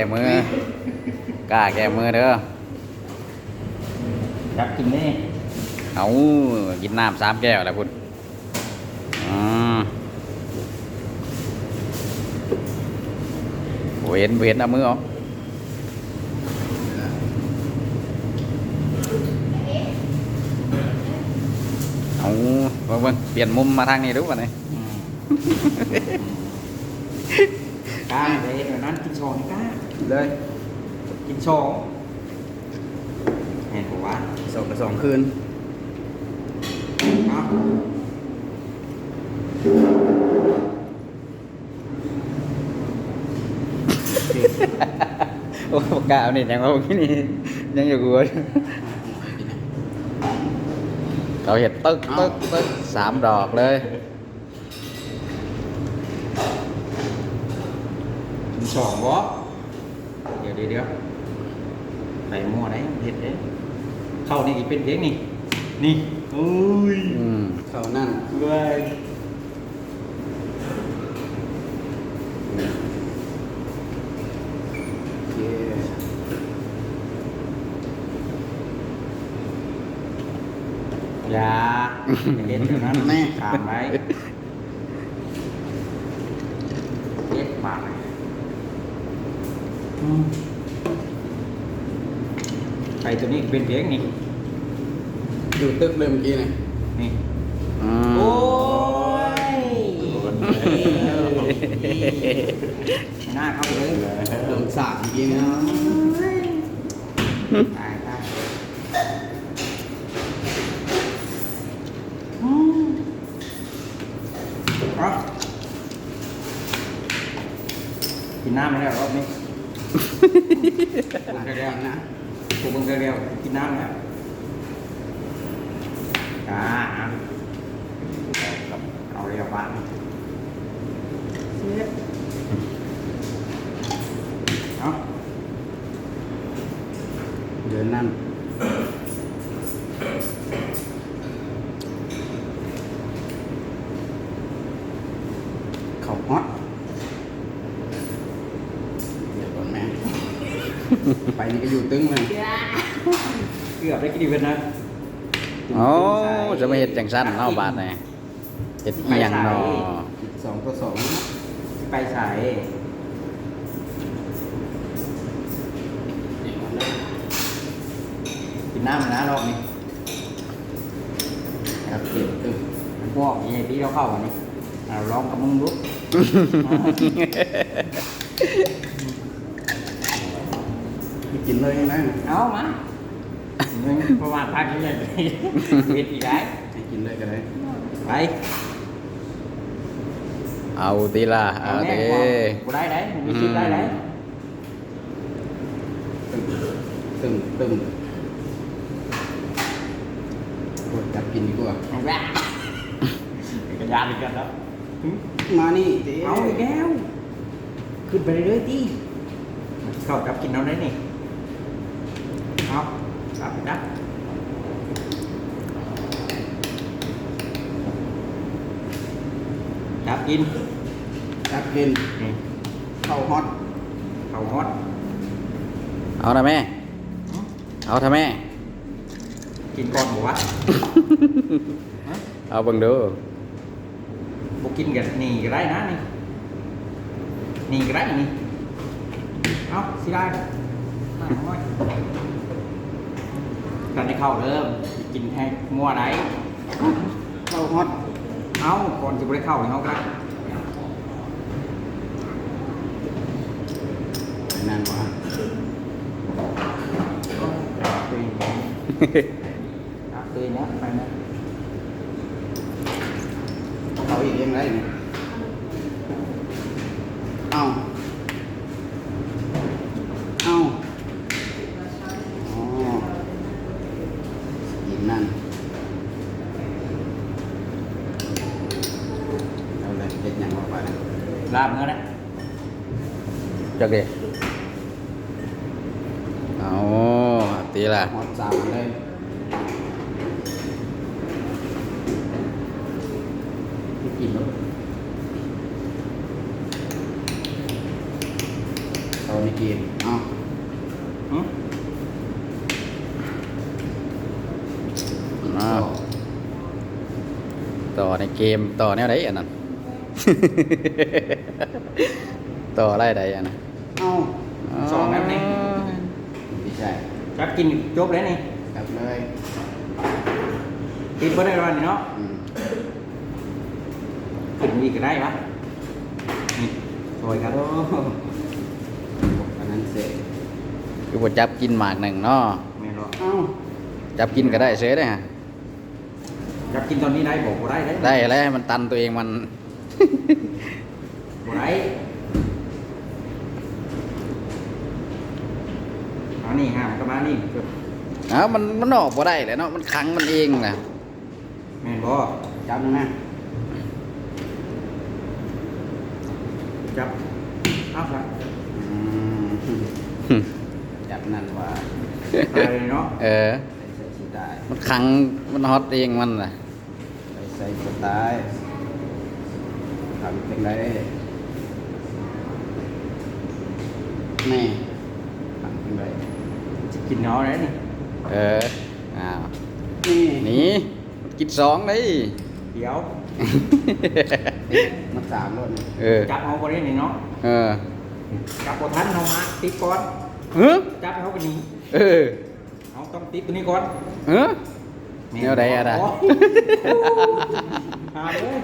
ก้มือกล้าแก้มือเด้อจับกินนี่เอากินน้ำสามแก้วแล้วพุ่นอืมโอ้เห็นบ่เห็นเอามือเอาเอาเบิ่งเบิ่งเปลี่ยนมุมมาทางนี้ดูป่ะเนี่ย กล้าเลยเดี๋ยวนั้นกินสองให้กล้าเลยกินสองเห็นผมว่าสองกับสองคืนเอาโอ้ปากกาเอานี่ยังว่าพวกนี้ยังอยู่กูอยู่เขาเห็ดตึกตึกตึกสามดอกเลย กิน สองวะเดี๋ยวเดี๋ยวเดี๋ยวใส่หม้อไหนเห็ดเด้เข้านี่อีกเป็นเด็กนี่ นี่อุ้ยอืมเขานั่นเว้ยอย่าเห็นเดี๋ยวนั้นแม่ถามไว้เย็ดปากอืม ไก่ตัวนี้เป็นเด็กนี่อยู่ตึกเลยเมื่อกี้เนี่ยนี่อืมโอ้ยหน้าเข้าไปเลยเริ่มสาดเมื่อกี้เนี่ยตายตายเอากินน้ำมาแล้วรอบนี้ หลังเรียนะกูเบิ่งเร็วกินน้ำแล้วอะเอาเรียบ้านเสียเอาเดินนั่นเขาฮอตเดี๋ยวก่อนแม่ ไปนี่ก็อยู่ตึ้งเลยเกือบได้กินดีเป็นนะโอ้จะมาเห็ดจังสั้นเนาะบาทเนี่ยเห็ดอีหยังเนาะสองต่อสองไปใส่เดี๋ยวก่อนนะกินน้ำนะรอบนี้ครับเก็บตึ้งพวกนี้ที่เราเข้าวันนี้เอาลองกับมึงดูไม่ กินเลยนะเอามามึงประมาณพักนี้เลยเวทีได้ให้กินเลยก็ได้ไปเอาตีละเอาแม่ตีกูได้ได้มึงมีคิดได้ได้ตึ้งตึ้งตึ้งกดจับกินดีกว่าเอาแรกกระยานอีกแล้วมานี่เจ๊เอาอีกแล้วขึ้นไปเรื่อยๆที่เข้าจับกินเอาได้นี่ เอาจับไปจับจับกินจับกินนี่เข้าฮอตเขาฮอตเอาทำแม่เอาทำแม่กินก่อนบอกว่าเอาเบิ่งดูบุกินกันนี่ก็ได้นะนี่นี่ก็ได้นี่เอาสิได้มาหน่อย ตอนนี้เข้าเริ่มกินให้มั่วไหนเข้าฮอตเอาก่อนจะไปเข้าเขาก็ได้นั่นวะตุยเอาตุยนะไปนะเขาอีกยังไงเนี่ยเอาเอาอ๋อกินนั่นเอาเลยเด็ดยังออกไปนะ ลาบเนื้อนะจักดิเอาตีละฮอตสามอันเลยกินแล้วเต่อในเกมเอาหึอ้าวต่อในเกมต่อแนวไหนอันนั้น ต่ออะไรใดอันนั้นเอาสองแบบนี้ไม่ใช่จับกินจบแล้วนี่กลับเลยกินบ่ได้วันนี้เนาะอืมขึ้นอีกก็ได้ปะนี่สวยครับโอ้อันนั้นเสร็จคือบ่จับกินหมากหนึ่งเนาะไม่รอเอ้าจับกินก็ได้เสียได้ฮะจับกินตอนนี้ได้บอกบ่ได้ได้ได้แล้วให้มันตันตัวเองมันบ่ ได้เอานี่ห้ามก็มานี่เกือบเอ้ามันมันออกบ่ได้แหละเนาะ มันขังมันเองนะแม่นบ่จับหนึงนะจับเอาครับอืมจับนั่นว่าไปเลยเนาะ เออใส่สีได้มันขัง มันฮอตเองมันน่ะใส่ใส่สไตล์ ทำเป็นไรแม่ทำเป็นไรจะกินเนาะได้นี่เอออ้าวนี่หนี่กินสองเลยเดี๋ยวมันสามรถนี่เออจับเอาบ่ได้นี่เนาะเออจับบ่ทันเอามาติดก่อนเฮ้อจับให้เขาไปนี่เออเอาต้องติดตัวนี้ก่อนเฮ้อ แนวใดอะนะโยหาเลย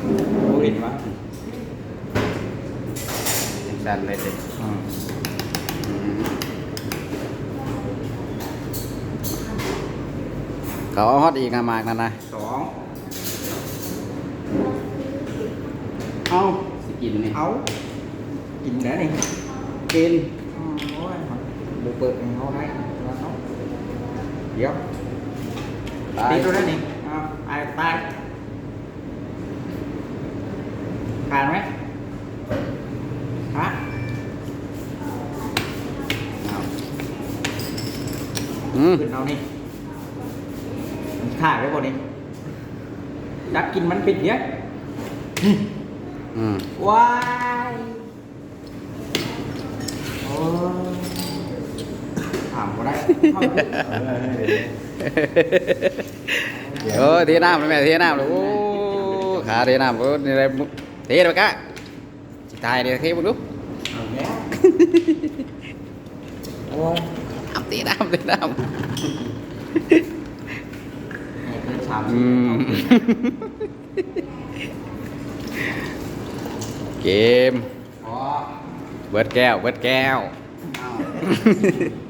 โอ้เห็นปะจังสันเลยเด็กอืมอืมเขาเอาฮอตอีกอะหมากนั่นนะสองเอาสิกินนี่เอากินได้นี่กินอืมโอ้ยดูเปิดให้เขาได้แล้วเนาะเดี๋ยวตายติดตัวได้นี่เอาตายตายผ่านไหมฮะเอาอืมขึ้นเอานี่มันขาดไว้บ่นี่จับกินมันปิดเยอะอืมว้ายโอ้ยถามก็ได้เข้าไปโอ้ยเทน้ำเลยแม่เทน้ำเลยโอ้ขาเทน้ำโอ้ยนี่อะไรมุเทไปกะสิตายเดี๋ยวเทบุกดูเอาแล้วโอ้ยน้ำเทน้ำเทน้นี่คือชามำอืมเกมอ๋อเบิดแก้ว เบิดแก้วเอานี่